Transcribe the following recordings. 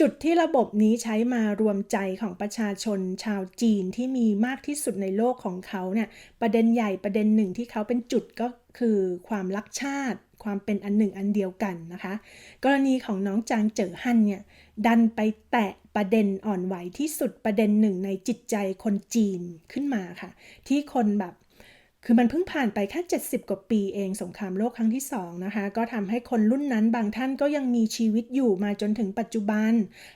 จุดที่ระบบนี้ใช้มารวมใจของประชาชนชาวจีนที่มีมากที่สุดในโลกของเขาเนี่ยประเด็นใหญ่ประเด็นหนึ่งที่เขาเป็นจุดก็คือความรักชาติ ความเป็นอันหนึ่งอันเดียวกันนะคะ กรณีของน้องจางเจ๋อฮั่นเนี่ยดันไปแตะประเด็นอ่อนไหวที่สุดประเด็นหนึ่งในจิตใจคนจีนขึ้นมาค่ะ ที่คนแบบ คือมันเพิ่งผ่านไปแค่ 70 กว่าปีเองสงครามโลกครั้งที่ 2 นะคะ ก็ทำให้คนรุ่นนั้นบางท่านก็ยังมีชีวิตอยู่มาจนถึงปัจจุบัน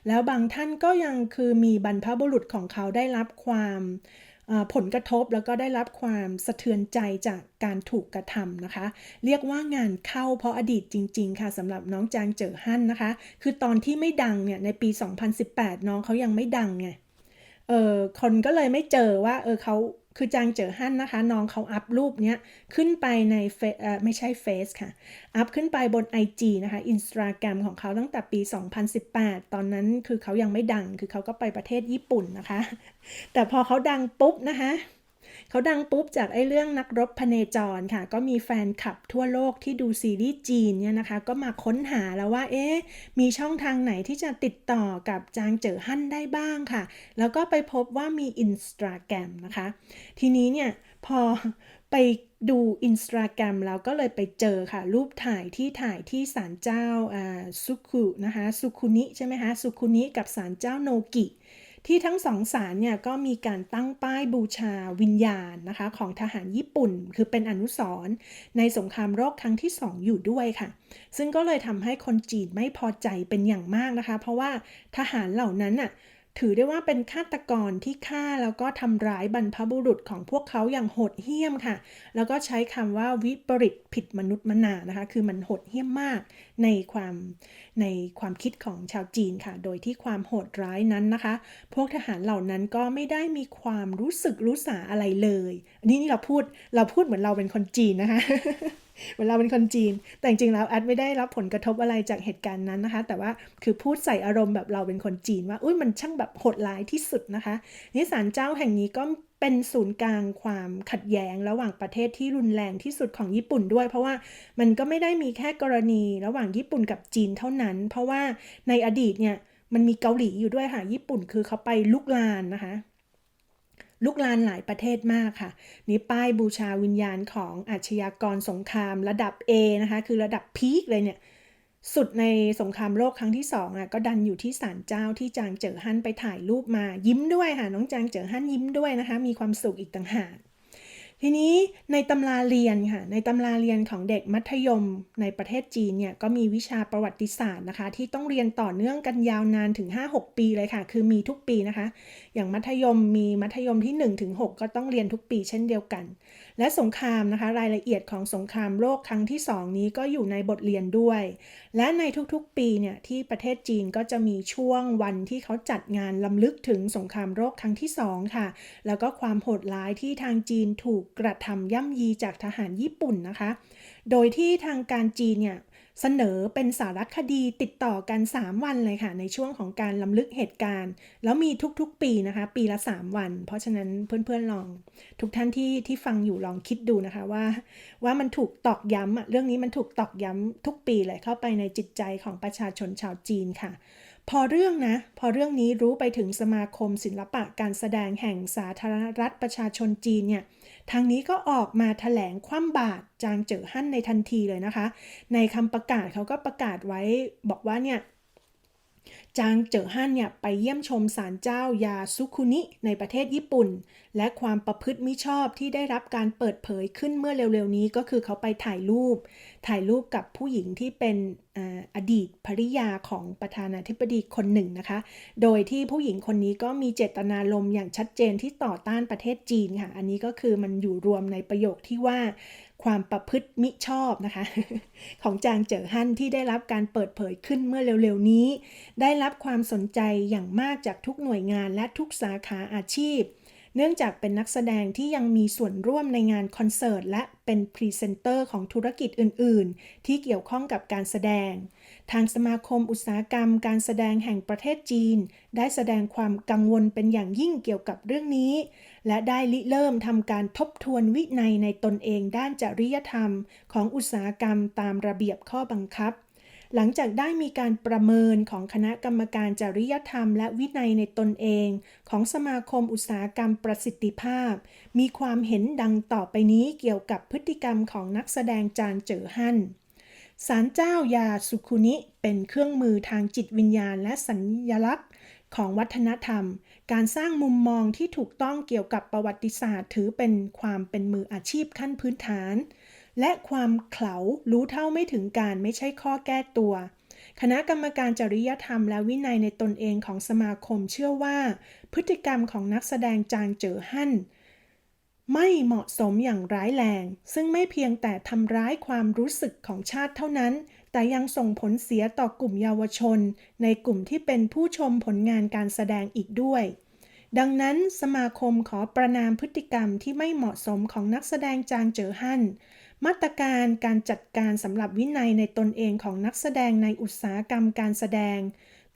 แล้วบางท่านก็ยังคือมีบรรพบุรุษของเขาได้รับความผลกระทบแล้วก็ได้รับความสะเทือนใจจากการถูกกระทำนะคะ เรียกว่างานเข้าเพราะอดีตจริง ๆ ค่ะสำหรับน้องจางเจอฮั่นนะคะ คือตอนที่ไม่ดังเนี่ยในปี 2018 น้องเขายังไม่ดังไงเออคนก็เลยไม่เจอว่าเออเขา คือจางเจ๋อฮั่นนะคะ น้องเขาอัพรูปเนี้ยขึ้นไปในเฟซไม่ใช่เฟซค่ะ อัพขึ้นไปบน IG นะคะอินสตาแกรมของเขาตั้งแต่ปี 2018 ตอนนั้นคือเขายังไม่ดัง คือเขาก็ไปประเทศญี่ปุ่นนะคะ แต่พอเขาดังปุ๊บนะคะ เขาดังปุ๊บจากไอ้เรื่องนักรบพเนจรค่ะ ก็มีแฟนคลับทั่วโลกที่ดูซีรีส์จีนเนี่ยนะคะ ก็มาค้นหาแล้วว่า เอ๊ะ มีช่องทางไหนที่จะติดต่อกับจางเจ๋อฮั่นได้บ้างค่ะ แล้วก็ไปพบว่ามีอินสตาแกรมนะคะ ทีนี้เนี่ยพอไปดูอินสตาแกรมแล้วก็เลยไปเจอค่ะ รูปถ่ายที่ถ่ายที่ศาลเจ้าสุคุนะคะสุคุนิใช่ไหมคะสุคุนิกับศาลเจ้าโนกิ ที่ทั้งสองศาลเนี่ยก็มีการตั้งป้ายบูชาวิญญาณนะคะของทหารญี่ปุ่น คือเป็นอนุสรณ์ในสงครามโลกครั้งที่ 2 อยู่ด้วยค่ะ ซึ่งก็เลยทำให้คนจีนไม่พอใจเป็นอย่างมากนะคะ เพราะว่าทหารเหล่านั้นน่ะ ถือได้ว่าเป็นฆาตกรที่ฆ่าแล้วก็ทำร้ายบรรพบุรุษของพวกเขาอย่างโหดเหี้ยมค่ะ แล้วก็ใช้คำว่าวิปริตผิดมนุษย์มนานะคะ คือมันโหดเหี้ยมมากในความในความคิดของชาวจีนค่ะ โดยที่ความโหดร้ายนั้นนะคะ พวกทหารเหล่านั้นก็ไม่ได้มีความรู้สึกรู้สาอะไรเลยอันนี้นี่เราพูดเราพูดเหมือนเราเป็นคนจีนนะคะ เหมือนเราเป็นคนจีน แต่จริงๆแล้วแอดไม่ได้รับผลกระทบอะไรจากเหตุการณ์นั้นนะคะ แต่ว่าคือพูดใส่อารมณ์แบบเราเป็นคนจีนว่า อุ้ยมันช่างแบบโหดร้ายที่สุดนะคะ นี่ศาลเจ้าแห่งนี้ก็เป็นศูนย์กลางความขัดแย้งระหว่างประเทศที่รุนแรงที่สุดของญี่ปุ่นด้วย เพราะว่ามันก็ไม่ได้มีแค่กรณีระหว่างญี่ปุ่นกับจีนเท่านั้น เพราะว่าในอดีตเนี่ยมันมีเกาหลีอยู่ด้วยค่ะญี่ปุ่นคือเขาไปลุกลานนะคะ ลุกลานหลายประเทศมากค่ะ นี่ป้ายบูชาวิญญาณของอาชญากรสงครามระดับ A นะคะคือระดับพีคเลยเนี่ยสุดในสงครามโลกครั้งที่สองอะก็ดันอยู่ที่ศาลเจ้าที่จางเจ๋อฮั่นไปถ่ายรูปมายิ้มด้วยค่ะ น้องจางเจ๋อฮั่นยิ้มด้วยนะคะ มีความสุขอีกต่างหาก ทีนี้ในตำราเรียนค่ะ ในตำราเรียนของเด็กมัธยมในประเทศจีนเนี่ยก็มีวิชาประวัติศาสตร์นะคะ ที่ต้องเรียนต่อเนื่องกันยาวนานถึง 5-6 ปีเลยค่ะ คือมีทุกปีนะคะ อย่างมัธยมมีมัธยมที่ 1-6 ก็ต้องเรียนทุกปีเช่นเดียวกันและสงครามนะคะรายละเอียดของสงครามโลกครั้งที่ 2 นี้ก็อยู่ในบทเรียนด้วย และในทุกๆปีเนี่ยที่ประเทศจีนก็จะมีช่วงวันที่เขาจัดงานลำลึกถึงสงครามโลกครั้งที่ 2 ค่ะ แล้วก็ความโหดร้ายที่ทางจีนถูกกระทำย่ำยีจากทหารญี่ปุ่นนะคะ โดยที่ทางการจีนเนี่ย เสนอเป็นสารคดีติดต่อกัน 3 วันเลยค่ะ ในช่วงของการลํำลึกเหตุการณ์ แล้วมีทุกๆปีนะคะ ปีละ 3 วัน เพราะฉะนั้นเพื่อนๆลอง ทุกท่านที่ที่ฟังอยู่ลองคิดดูนะคะว่า ว่ามันถูกตอกย้ำอะเรื่องนี้มันถูกตอกย้ำทุกปีเลยเข้าไปในจิตใจของประชาชนชาวจีนค่ะ พอเรื่องนะ พอเรื่องนี้รู้ไปถึงสมาคมศิลปะการแสดงแห่งสาธารณรัฐประชาชนจีนเนี่ย ทางนี้ก็ออกมาถแถลงคว่ำบาตรจางเจ๋อหั่นในทันทีเลยนะคะ ในคำประกาศเขาก็ประกาศไว้บอกว่าเนี่ย จางเจ๋อฮั่นเนี่ยไปเยี่ยมชมศาลเจ้ายาซุคุนิในประเทศญี่ปุ่น และความประพฤติมิชอบที่ได้รับการเปิดเผยขึ้นเมื่อเร็วๆนี้ก็คือเขาไปถ่ายรูป ถ่ายรูปกับผู้หญิงที่เป็นอดีตภริยาของประธานาธิบดีคนหนึ่งนะคะ โดยที่ผู้หญิงคนนี้ก็มีเจตนาลมอย่างชัดเจนที่ต่อต้านประเทศจีนค่ะ อันนี้ก็คือมันอยู่รวมในประโยคที่ว่า ความประพฤติมิชอบนะคะ ของจางเจ๋อฮั่นที่ได้รับการเปิดเผยขึ้นเมื่อเร็วๆนี้ ได้รับความสนใจอย่างมากจากทุกหน่วยงานและทุกสาขาอาชีพ เนื่องจากเป็นนักแสดงที่ยังมีส่วนร่วมในงานคอนเสิร์ตและเป็นพรีเซนเตอร์ของธุรกิจอื่นๆ ที่เกี่ยวข้องกับการแสดง ทางสมาคมอุตสาหกรรมการแสดงแห่งประเทศจีน ได้แสดงความกังวลเป็นอย่างยิ่งเกี่ยวกับเรื่องนี้ และได้ริเริ่มทำการทบทวนวินัยในตนเองด้านจริยธรรม ของอุตสาหกรรมตามระเบียบข้อบังคับ หลังจากได้มีการประเมินของคณะกรรมการจริยธรรม และวินัยในตนเอง ของสมาคมอุตสาหกรรมประสิทธิภาพ มีความเห็นดังต่อไปนี้เกี่ยวกับพฤติกรรมของนักแสดงจางเจ๋อฮั่น สารเจ้ายาสุคุนิเป็นเครื่องมือทางจิตวิญญาณและสัญลักษณ์ ของวัฒนธรรม การสร้างมุมมองที่ถูกต้องเกี่ยวกับประวัติศาสตร์ ถือเป็นความเป็นมืออาชีพขั้นพื้นฐาน และความเขลารู้เท่าไม่ถึงการไม่ใช่ข้อแก้ตัว คณะกรรมการจริยธรรมและวินัยในตนเองของสมาคมเชื่อว่า พฤติกรรมของนักแสดงจางเจ๋อฮั่น ไม่เหมาะสมอย่างร้ายแรง ซึ่งไม่เพียงแต่ทำร้ายความรู้สึกของชาติเท่านั้น แต่ยังส่งผลเสียต่อกลุ่มเยาวชน ในกลุ่มที่เป็นผู้ชมผลงานการแสดงอีกด้วย ดังนั้นสมาคมขอประนามพฤติกรรมที่ไม่เหมาะสมของนักแสดงจางเจอฮั่นมาตรการการจัดการสำหรับวินัยในตนเองของนักแสดงในอุตสาหกรรมการแสดง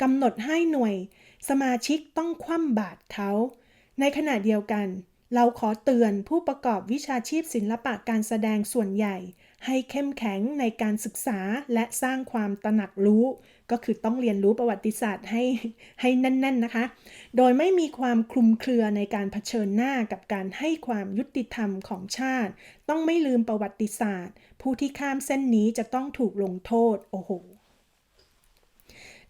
กำหนดให้หน่วย สมาชิกต้องคว่ำบาตรเขา ในขณะเดียวกัน เราขอเตือนผู้ประกอบวิชาชีพศิลปะการแสดงส่วนใหญ่ ให้เข้มแข็งในการศึกษาและสร้างความตระหนักรู้ ก็คือต้องเรียนรู้ประวัติศาสตร์ให้ให้แน่น ๆนะคะ โดยไม่มีความคลุมเครือในการเผชิญหน้ากับการให้ความยุติธรรมของชาติ ต้องไม่ลืมประวัติศาสตร์ ผู้ที่ข้ามเส้นนี้จะต้องถูกลงโทษโอ้โห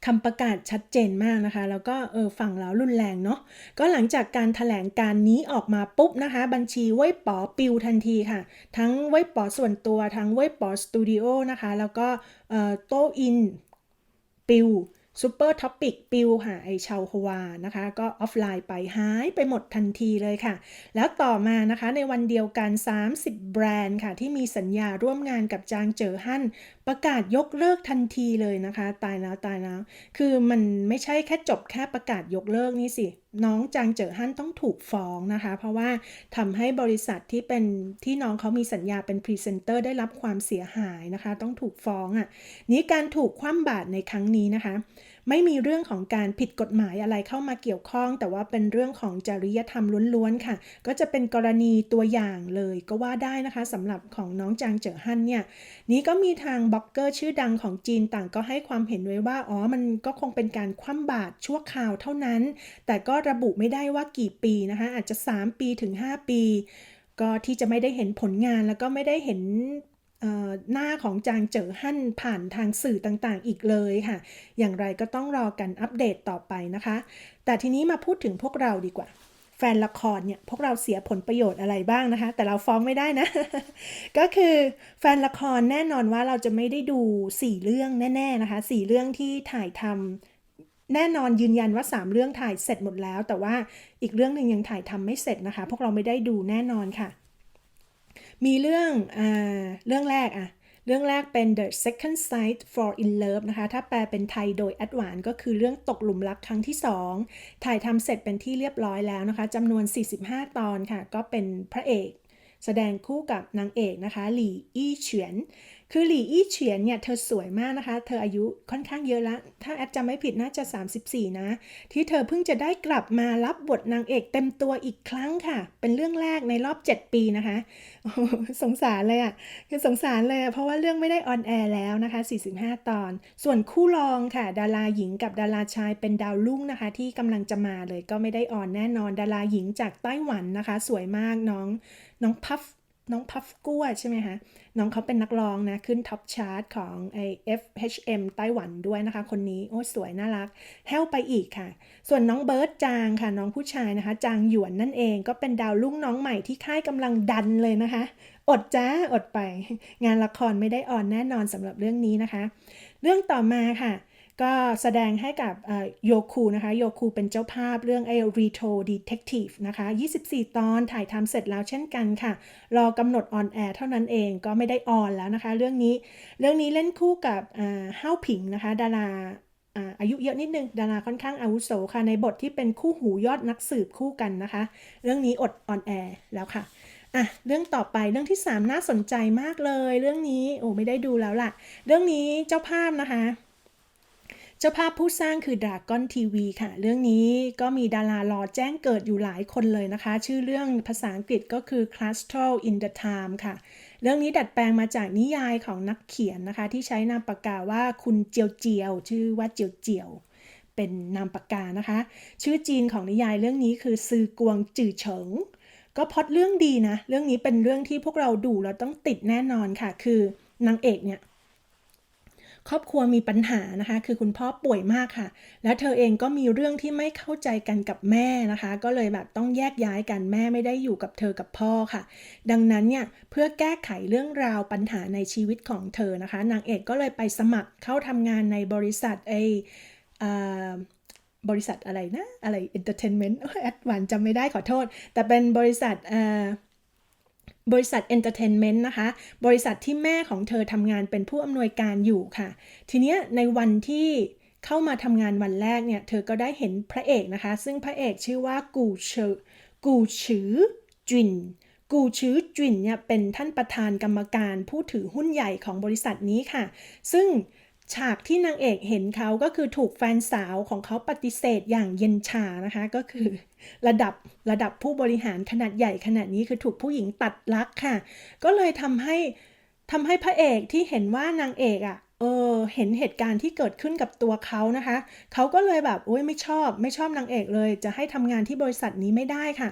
คำประกาศชัดเจนมากนะคะ แล้วก็เออฟังเรารุนแรงเนาะก็หลังจากการถแถลงการนี้ออกมาปุ๊บนะคะ บัญชีเว่ยป๋อปิวทันทีค่ะ ทั้งเว่ยป๋อส่วนตัวทั้งเว่ยป๋อสตูดิโอนะคะ แล้วก็โตอินปิว ซูเปอร์ท็อปิกปิวหาไอชาวฮวานะคะ ก็ออฟไลน์ไปหายไปหมดทันทีเลยค่ะ แล้วต่อมานะคะในวันเดียวกัน 30 แบรนด์ค่ะ ที่มีสัญญาร่วมงานกับจางเจอฮั่นประกาศยกเลิกทันทีเลยนะคะ ตายแล้วตายแล้ว คือมันไม่ใช่แค่จบแค่ประกาศยกเลิกนี่สิน้องจางเจอฮั่นต้องถูกฟ้องนะคะ เพราะว่าทำให้บริษัทที่เป็นที่น้องเขามีสัญญาเป็นพรีเซนเตอร์ได้รับความเสียหายนะคะ ต้องถูกฟ้องอะ่ะนี้การถูกคว่ำบาตรในครั้งนี้นะคะ ไม่มีเรื่องของการผิดกฎหมายอะไรเข้ามาเกี่ยวข้อง แต่ว่าเป็นเรื่องของจริยธรรมล้วนๆค่ะ ก็จะเป็นกรณีตัวอย่างเลยก็ว่าได้นะคะสำหรับของน้องจางเจ๋อฮั่นเนี่ยนี้ก็มีทางบล็อกเกอร์ชื่อดังของจีนต่างก็ให้ความเห็นไว้ว่าอ๋อมันก็คงเป็นการคว่ำบาตรชั่วคราวเท่านั้น แต่ก็ระบุไม่ได้ว่ากี่ปีนะคะ อาจจะ 3 ปีถึง 5 ปี ก็ที่จะไม่ได้เห็นผลงานแล้วก็ไม่ได้เห็น หน้าของจางเจ๋อหั่นผ่านทางสื่อต่างๆ อีกเลยค่ะ อย่างไรก็ต้องรอกันอัปเดตต่อไปนะคะ แต่ทีนี้มาพูดถึงพวกเราดีกว่า แฟนละครเนี่ยพวกเราเสียผลประโยชน์อะไรบ้างนะคะ แต่เราฟ้องไม่ได้นะ ก็คือแฟนละครแน่นอนว่าเราจะไม่ได้ดู 4 เรื่องแน่ๆนะคะ 4 เรื่องที่ถ่ายทำแน่นอนยืนยันว่า 3 เรื่องถ่ายเสร็จหมดแล้ว แต่ว่าอีกเรื่องหนึ่งยังถ่ายทำไม่เสร็จนะคะ พวกเราไม่ได้ดูแน่นอนค่ะ มีเรื่องอ่าเรื่องแรกอะเรื่องแรกเป็น The Second Sight for in Love นะคะ ถ้าแปลเป็นไทยโดยแอดวานก็คือเรื่องตกหลุมรักครั้งที่ 2 ถ่ายทำเสร็จเป็นที่เรียบร้อยแล้วนะคะจำนวน 45 ตอนค่ะ ก็เป็นพระเอก แสดงคู่กับนางเอกนะคะ หลี่อี้เฉียน คือหลี่อี้เฉียนเนี่ยเธอสวยมากนะคะ เธออายุค่อนข้างเยอะแล้วถ้าแอดจำไม่ผิดน่าจะ 34 นะ ที่เธอเพิ่งจะได้กลับมารับบทนางเอกเต็มตัวอีกครั้งค่ะ เป็นเรื่องแรกในรอบ 7 ปีนะคะ สงสารเลยอะ่ะ คือสงสารเลยอะ เพราะว่าเรื่องไม่ได้ออนแอร์แล้วนะคะ 45 ตอน ส่วนคู่รองค่ะ ดาราหญิงกับดาราชายเป็นดาวรุ่งนะคะ ที่กำลังจะมาเลยก็ไม่ได้ออนแน่นอน ดาราหญิงจากไต้หวันนะคะ สวยมากน้องน้องพัฟ น้องพัฟกั้วใช่ไหมคะ น้องเขาเป็นนักร้องนะ ขึ้นท็อปชาร์ตของไอ FHM ไต้หวันด้วยนะคะ คนนี้ โอ้ สวยน่ารักแฮลไปอีกค่ะ ส่วนน้องเบิร์ดจางค่ะ น้องผู้ชายนะคะ จางหยวนนั่นเอง ก็เป็นดาวรุ่งน้องใหม่ที่ค่ายกำลังดันเลยนะคะ อดจ้า อดไป งานละครไม่ได้ออนแน่นอนสำหรับเรื่องนี้นะคะ เรื่องต่อมาค่ะ ก็แสดงให้กับโยคูนะคะโยคูเป็นเจ้าภาพเรื่องไอ้ Retro Detective นะคะ 24 ตอนถ่ายทำเสร็จแล้วเช่นกันค่ะ รอกำหนดออนแอร์เท่านั้นเองก็ไม่ได้ออนแล้วนะคะ เรื่องนี้เรื่องนี้เล่นคู่กับเฮาวผิงนะคะ ดาราอายุเยอะนิดนึง ดาราค่อนข้างอาวุโสค่ะ ในบทที่เป็นคู่หูยอดนักสืบคู่กันนะคะ เรื่องนี้อดออนแอร์แล้วค่ะอะ เรื่องต่อไปเรื่องที่ 3 น่าสนใจมากเลย เรื่องนี้โอ้ไม่ได้ดูแล้วล่ะ เรื่องนี้เจ้าภาพนะคะ เจ้าภาพผู้สร้างคือ Dragon TV ค่ะ เรื่องนี้ก็มีดารารอแจ้งเกิดอยู่หลายคนเลยนะคะ ชื่อเรื่องภาษาอังกฤษก็คือ c l a s t r l in the Time ค่ะ เรื่องนี้ดัดแปลงมาจากนิยายของนักเขียนนะคะ ที่ใช้นามปากกาว่าคุณเจียวเจียว ชื่อว่าเจียวเจียวเป็นนามปากกานะคะ ชื่อจีนของนิยายเรื่องนี้คือซือกวงจื่อเฉิง ก็พอดเรื่องดีนะ เรื่องนี้เป็นเรื่องที่พวกเราดูแล้วต้องติดแน่นอนค่ะ คือนางเอกเนี่ย ครอบครัวมีปัญหานะคะ คือคุณพ่อป่วยมากค่ะ แล้วเธอเองก็มีเรื่องที่ไม่เข้าใจกันกับแม่นะคะ ก็เลยแบบต้องแยกย้ายกันแม่ไม่ได้อยู่กับเธอกับพ่อค่ะ ดังนั้นเนี่ยเพื่อแก้ไขเรื่องราวปัญหาในชีวิตของเธอนะคะ นางเอกก็เลยไปสมัครเข้าทำงานในบริษัทไอบริษัทอะไรนะ อะไร entertainment แอดวานจำไม่ได้ขอโทษ แต่เป็นบริษัทอ่า บริษัทเอนเตอร์เทนเมนต์นะคะ บริษัทที่แม่ของเธอทำงานเป็นผู้อำนวยการอยู่ค่ะ ทีเนี้ยในวันที่เข้ามาทำงานวันแรกเนี่ย เธอก็ได้เห็นพระเอกนะคะ ซึ่งพระเอกชื่อว่ากูเชอกูชือจินกูชือจินเนี่ยเป็นท่านประธานกรรมการผู้ถือหุ้นใหญ่ของบริษัทนี้ค่ะ ซึ่ง ฉากที่นางเอกเห็นเขาก็คือถูกแฟนสาวของเขาปฏิเสธอย่างเย็นชานะคะก็คือ ระดับระดับผู้บริหารขนาดใหญ่ขนาดนี้คือถูกผู้หญิงตัดลักค่ะ ก็เลยทำให้ทำให้พระเอกที่เห็นว่านางเอกอะ่ะเออเห็นเหตุการณ์ที่เกิดขึ้นกับตัวเขานะคะ เขาก็เลยแบบโอ้ยไม่ชอบ ไม่ชอบนางเอกเลย จะให้ทำงานที่บริษัทนี้ไม่ได้ค่ะ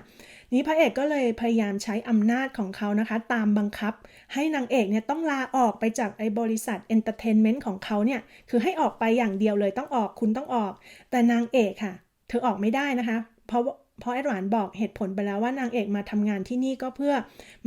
นี้พระเอกก็เลยพยายามใช้อำนาจของเขานะคะ ตามบังคับ ให้นางเอกเนี่ยต้องลาออกไปจากไอ้บริษัทเอนเตอร์เทนเมนต์ของเขาเนี่ย คือให้ออกไปอย่างเดียวเลยต้องออกคุณต้องออก แต่นางเอกค่ะ เธอออกไม่ได้นะคะ เพราะ เพราะแอดวานบอกเหตุผลไปแล้วว่านางเอกมาทำงานที่นี่ก็เพื่อ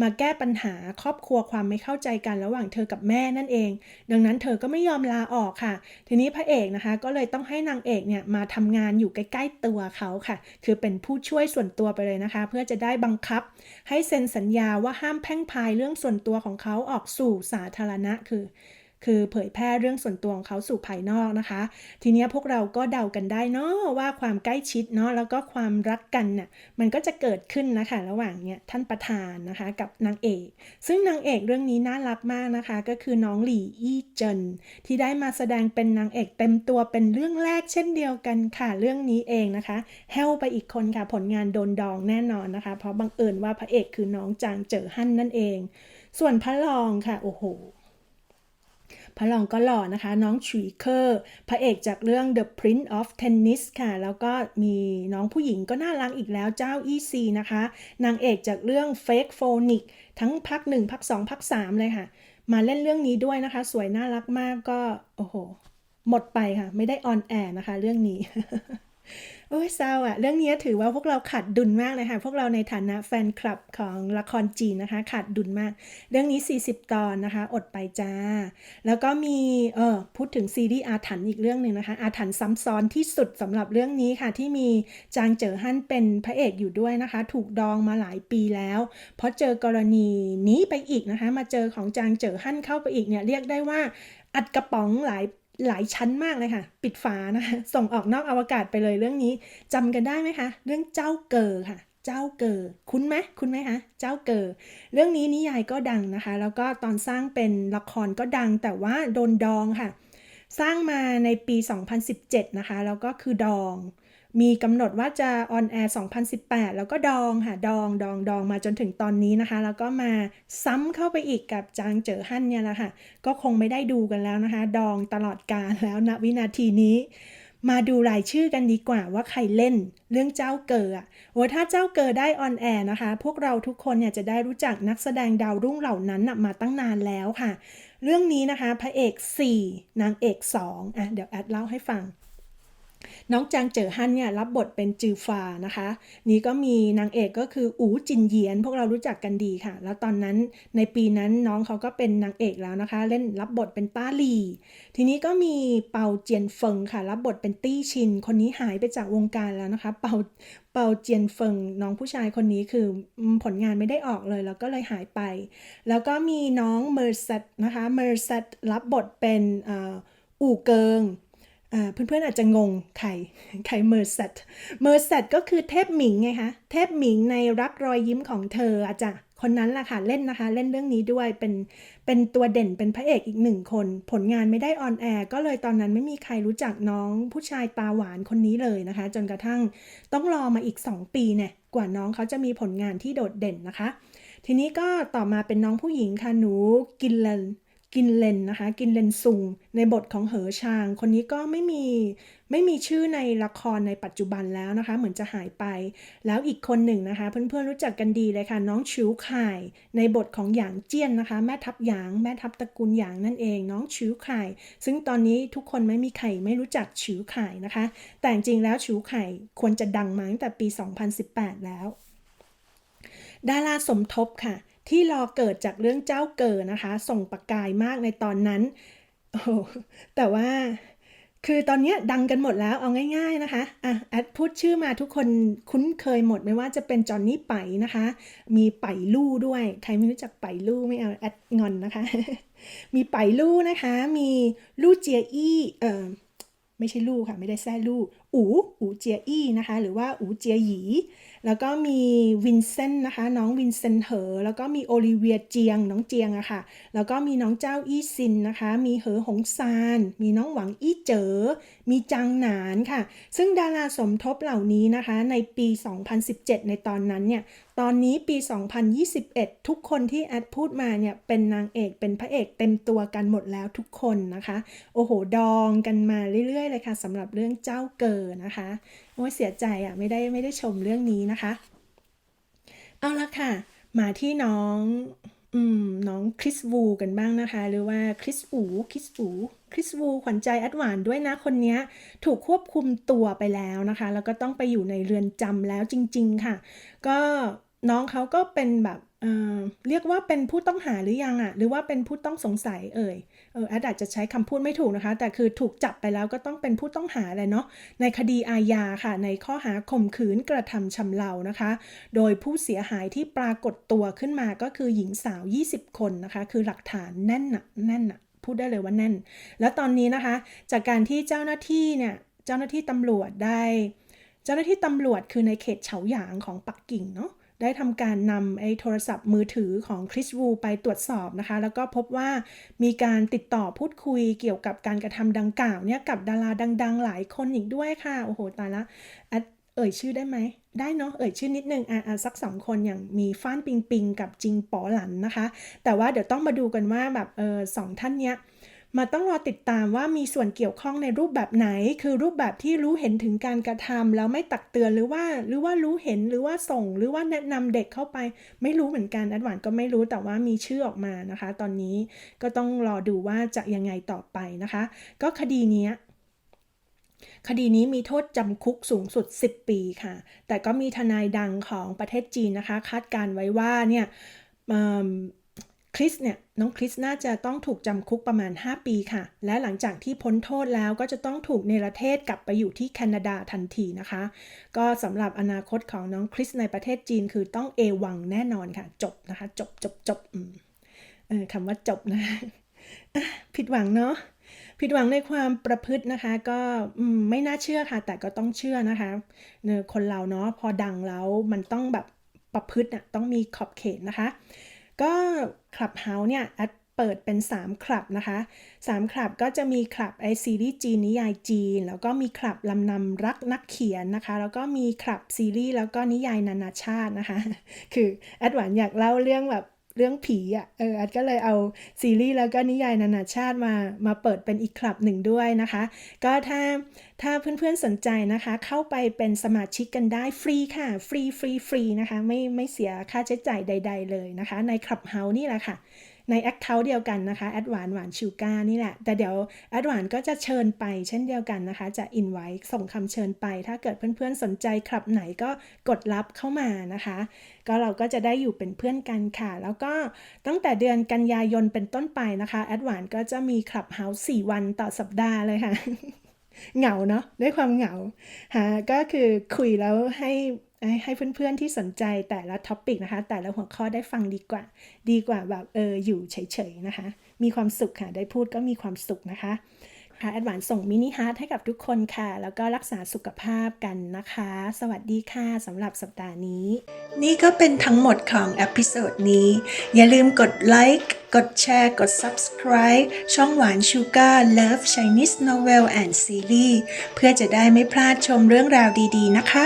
มาแก้ปัญหาครอบครัวความไม่เข้าใจกันระหว่างเธอกับแม่นั่นเอง ดังนั้นเธอก็ไม่ยอมลาออกค่ะ ทีนี้พระเอกนะคะ ก็เลยต้องให้นางเอกเนี่ยมาทำงานอยู่ใกล้ ๆ ตัวเขาค่ะ คือเป็นผู้ช่วยส่วนตัวไปเลยนะคะ เพื่อจะได้บังคับ ให้เซ็นสัญญาว่าห้ามแพ่งพายเรื่องส่วนตัวของเขาออกสู่สาธารณะคือ คือเผยแพร่เรื่องส่วนตัวของเขาสู่ภายนอกนะคะ ทีนี้พวกเราก็เดากันได้เนาะว่าความใกล้ชิดเนาะแล้วก็ความรักกันเนี่ยมันก็จะเกิดขึ้นนะคะ ระหว่างเนี่ยท่านประธานนะคะกับนางเอก ซึ่งนางเอกเรื่องนี้น่ารักมากนะคะ ก็คือน้องหลี่อี้เจินที่ได้มาแสดงเป็นนางเอกเต็มตัวเป็นเรื่องแรกเช่นเดียวกันค่ะเรื่องนี้เองนะคะแฮวไปอีกคนค่ะผลงานโดนดองแน่นอนนะคะ เพราะบังเอิญว่าพระเอกคือน้องจางเจ๋อฮั่นนั่นเอง ส่วนพระรองค่ะโอ้โห พระรองก็หล่อนะคะ น้องฉุยเคอร์พระเอกจากเรื่อง The Prince of Tennis ค่ะ แล้วก็มีน้องผู้หญิงก็น่ารักอีกแล้วเจ้าอีซีนะคะ นางเอกจากเรื่อง Fake Phonic ทั้งภาค1ภาค2ภาค3เลยค่ะ มาเล่นเรื่องนี้ด้วยนะคะ สวยน่ารักมากก็ โอ้โห หมดไปค่ะ ไม่ได้ออนแอร์นะคะ เรื่องนี้ โอ้ยเศร้าอะเรื่องนี้ถือว่าพวกเราขาดดุลมากเลยค่ะ พวกเราในฐานะแฟนคลับของละครจีนนะคะ ขาดดุลมาก เรื่องนี้ 40 ตอนนะคะ อดไปจ้า แล้วก็มีเออพูดถึงซีรีส์อาถรรพ์อีกเรื่องหนึ่งนะคะ อาถรรพ์ซ้ำซ้อนที่สุดสำหรับเรื่องนี้ค่ะ ที่มีจางเจ๋อฮั่นเป็นพระเอกอยู่ด้วยนะคะ ถูกดองมาหลายปีแล้ว เพราะเจอกรณีนี้ไปอีกนะคะ มาเจอของจางเจ๋อฮั่นเข้าไปอีกเนี่ยเรียกได้ว่าอัดกระป๋องหลาย หลายชั้นมากเลยค่ะ ปิดฝานะคะ ส่งออกนอกอวกาศไปเลยเรื่องนี้จำกันได้ไหมคะ เรื่องเจ้าเกอค่ะ เจ้าเกอคุ้นไหมคุ้นไหมคะ เจ้าเกอเรื่องนี้นิยายก็ดังนะคะ แล้วก็ตอนสร้างเป็นละครก็ดังแต่ว่าโดนดองค่ะ สร้างมาในปี 2017 นะคะ แล้วก็คือดอง มีกำหนดว่าจะออนแอร์ 2018 แล้วก็ดองค่ะ ดอง ดอง ดองมาจนถึงตอนนี้นะคะ แล้วก็มาซ้ำเข้าไปอีกกับจางเจอฮั่นเนี่ยแหละค่ะ ก็คงไม่ได้ดูกันแล้วนะคะ ดองตลอดกาลแล้วณวินาทีนี้ มาดูรายชื่อกันดีกว่าว่าใครเล่นเรื่องเจ้าเกออะโอ้ถ้าเจ้าเกอได้ออนแอร์นะคะ พวกเราทุกคนเนี่ยจะได้รู้จักนักแสดงดาวรุ่งเหล่านั้นมาตั้งนานแล้วค่ะ เรื่องนี้นะคะ พระเอก 4 นางเอก2อะเดี๋ยวแอดเล่าให้ฟัง น้องจางเจ๋อฮั่นเนี่ยรับบทเป็นจือฟานะคะ นี่ก็มีนางเอกก็คืออูจินเยียน พวกเรารู้จักกันดีค่ะ แล้วตอนนั้นในปีนั้นน้องเขาก็เป็นนางเอกแล้วนะคะ เล่นรับบทเป็นต้าหลี ทีนี้ก็มีเปาเจียนเฟิงค่ะ รับบทเป็นตี้ชิน คนนี้หายไปจากวงการแล้วนะคะ เปาเปาเจียนเฟิงน้องผู้ชายคนนี้คือผลงานไม่ได้ออกเลย แล้วก็เลยหายไป แล้วก็มีน้องเมอร์เซตนะคะเมอร์เซตรับบทเป็นอู่เกิง เพื่อนๆอาจจะงงใครใครเมอร์เซตเมอร์เซตก็คือเทพหมิงไงคะเทพหมิงในรักรอยยิ้มของเธออาจจะคนนั้นล่ะค่ะเล่นนะคะ เล่นเรื่องนี้ด้วยเป็นเป็นตัวเด่นเป็นพระเอกอีกหนึ่งคน ผลงานไม่ได้ออนแอร์ก็เลยตอนนั้นไม่มีใครรู้จักน้องผู้ชายตาหวานคนนี้เลยนะคะ จนกระทั่งต้องรอมาอีก 2 ปีเนี่ยกว่าน้องเขาจะมีผลงานที่โดดเด่นนะคะ ทีนี้ก็ต่อมาเป็นน้องผู้หญิงค่ะหนูกินเลน กินเลนนะคะ กินเลนซุง ในบทของเหอชาง คนนี้ก็ไม่มีไม่มีชื่อในละครในปัจจุบันแล้วนะคะ เหมือนจะหายไป แล้วอีกคนหนึ่งนะคะ เพื่อนๆรู้จักกันดีเลยค่ะ น้องชิวข่าย ในบทของหยางเจี้ยนนะคะ แม่ทัพหยางแม่ทัพตระกูลหยางนั่นเอง น้องชิวข่าย ซึ่งตอนนี้ทุกคนไม่มีใครไม่รู้จักชิวข่ายนะคะ แต่จริงแล้วชิวข่ายควรจะดังมาตั้งแต่ปี 2018 แล้ว ดาราสมทบค่ะ ที่รอเกิดจากเรื่องเจ้าเกิดนะคะ ส่งประกายมากในตอนนั้นโอ้แต่ว่าคือตอนนี้ดังกันหมดแล้วเอาง่าย ๆนะคะ อะแอดพูดชื่อมาทุกคนคุ้นเคยหมดไม่ว่าจะเป็นจอห์นนี่ไปนะคะ มีไปลู่ด้วย ใครไม่รู้จักไปลู่ไม่เอาแอดงอนนะคะ มีไปลู่นะคะ มีลู่เจียอี้เอ่อไม่ใช่ลู่ค่ะ ไม่ได้แซ่ลู่อู อูเจียอี้นะคะ หรือว่าอูเจียหยีแล้วก็มีวินเซนต์นะคะน้องวินเซนต์เหอ แล้วก็มีโอลิเวียเจียงน้องเจียงอะค่ะ แล้วก็มีน้องเจ้าอี้ซินนะคะ มีเหอหงซาน มีน้องหวังอี้เจ๋อ มีจางหนานค่ะ ซึ่งดาราสมทบเหล่านี้นะคะในปี 2017 ในตอนนั้นเนี่ยตอนนี้ปี 2021 ทุกคนที่แอดพูดมาเนี่ยเป็นนางเอกเป็นพระเอกเต็มตัวกันหมดแล้วทุกคนนะคะ โอ้โห ดองกันมาเรื่อยๆเลยค่ะสำหรับเรื่องเจ้าเกิดนะคะ อ้เสียใจอะไม่ได้ไม่ได้ชมเรื่องนี้นะคะ เอาละค่ะ มาที่น้องอืมน้องคริสวูกันบ้างนะคะ หรือว่าคริสอูคริสอูคริสวูขวัญใจแอดหวานด้วยนะคนนี้ถูกควบคุมตัวไปแล้วนะคะ แล้วก็ต้องไปอยู่ในเรือนจำแล้วจริง ๆ ค่ะ ก็น้องเขาก็เป็นแบบเออเรียกว่าเป็นผู้ต้องหาหรือยังอะหรือว่าเป็นผู้ต้องสงสัยเอ่ย เออแอดอาจจะใช้คำพูดไม่ถูกนะคะ แต่คือถูกจับไปแล้วก็ต้องเป็นผู้ต้องหาเลยเนาะในคดีอาญาค่ะ ในข้อหาข่มขืนกระทำชำเรานะคะ โดยผู้เสียหายที่ปรากฏตัวขึ้นมาก็คือหญิงสาว 20 คนนะคะ คือหลักฐานแน่นอะแน่นอะพูดได้เลยว่าแน่น แล้วตอนนี้นะคะ จากการที่เจ้าหน้าที่เนี่ยเจ้าหน้าที่ตำรวจได้ เจ้าหน้าที่ตำรวจคือในเขตเฉาหยางของปักกิ่งเนาะ ได้ทำการนำไอ้โทรศัพท์มือถือของคริสวูไปตรวจสอบนะคะ แล้วก็พบว่ามีการติดต่อพูดคุยเกี่ยวกับการกระทำดังกล่าวเนี่ยกับดาราดัง ๆ หลายคนอีกด้วยค่ะ โอ้โห ตายละแอดเอ่ยชื่อได้ไหม ได้เนาะ เอ่ยชื่อนิดนึง อะอะสักสองคนอย่างมีฟ้านปิงปิงกับจิงป๋อหลันนะคะ แต่ว่าเดี๋ยวต้องมาดูกันว่าแบบเออสองท่านเนี้ย มาต้องรอติดตามว่ามีส่วนเกี่ยวข้องในรูปแบบไหน คือรูปแบบที่รู้เห็นถึงการกระทำแล้วไม่ตักเตือนหรือว่า หรือว่ารู้เห็นหรือว่าส่ง หรือว่าแนะนำเด็กเข้าไป ไม่รู้เหมือนกันแอดวานก็ไม่รู้แต่ว่ามีชื่อออกมานะคะ ตอนนี้ก็ต้องรอดูว่าจะยังไงต่อไปนะคะ ก็คดีนี้คดีนี้มีโทษจำคุกสูงสุด 10 ปีค่ะ แต่ก็มีทนายดังของประเทศจีนนะคะ คาดการไว้ว่าเนี่ย คริสเนี่ยน้องคริสน่าจะต้องถูกจำคุกประมาณ 5 ปีค่ะ และหลังจากที่พ้นโทษแล้วก็จะต้องถูกเนรเทศกลับไปอยู่ที่แคนาดาทันทีนะคะ ก็สำหรับอนาคตของน้องคริสในประเทศจีนคือต้องเอวังแน่นอนค่ะ จบนะคะ จบจบจบคำว่าจบนะะผิดหวังเนาะผิดหวังในความประพฤตินะคะก็ไม่น่าเชื่อค่ะ แต่ก็ต้องเชื่อนะคะเนคนเราเนาะพอดังแล้วมันต้องแบบประพฤติอะต้องมีขอบเขตนะคะ ก็คลับเฮาส์เนี่ยแอดเปิดเป็น 3 คลับนะคะ 3 คลับก็จะมีคลับไอซีรีส์จีนนิยายจีน แล้วก็มีคลับลำนำรักนักเขียนนะคะ แล้วก็มีคลับซีรีส์แล้วก็นิยายนานาชาตินะคะ คือแอดหวานอยากเล่าเรื่องแบบ เรื่องผีอะเอออัดก็เลยเอาซีรีส์แล้วก็นิยายนานาชาติมามาเปิดเป็นอีกคลับหนึ่งด้วยนะคะ ก็ถ้าถ้าเพื่อนๆสนใจนะคะ เข้าไปเป็นสมาชิกกันได้ฟรีค่ะ ฟรีฟรีฟรีนะคะ ไม่ไม่เสียค่าใช้จ่ายใด ๆ เลยนะคะ ในคลับเฮาส์นี่แหละค่ะ ใน Account เดียวกันนะคะแอดหวานหวานชิวก้านี่แหละ แต่เดี๋ยวแอดหวานก็จะเชิญไปเช่นเดียวกันนะคะ จะอินไว้ส่งคำเชิญไป ถ้าเกิดเพื่อนๆสนใจคลับไหนก็กดรับเข้ามานะคะ ก็เราก็จะได้อยู่เป็นเพื่อนกันค่ะ แล้วก็ตั้งแต่เดือนกันยายนเป็นต้นไปนะคะแอดหวานก็จะมีคลับเฮาส์4วันต่อสัปดาห์เลยค่ะเหงาเนาะด้วยความเหงาฮะก็คือคุยแล้วให้ ให้เพื่อนๆที่สนใจแต่ละท็อปิกนะคะ แต่ละหัวข้อได้ฟังดีกว่า ดีกว่าแบบเอออยู่เฉยๆนะคะ มีความสุขค่ะ ได้พูดก็มีความสุขนะคะค่ะแอดวานส่งมินิฮาร์ทให้กับทุกคนค่ะ แล้วก็รักษาสุขภาพกันนะคะ สวัสดีค่ะสำหรับสัปดาห์นี้ นี่ก็เป็นทั้งหมดของอพิโซดนี้ อย่าลืมกดไลค์กดแชร์ กด Subscribe ช่องหวานชูการ์ Love Chinese Novel and Series เพื่อจะได้ไม่พลาดชมเรื่องราวดีๆนะคะ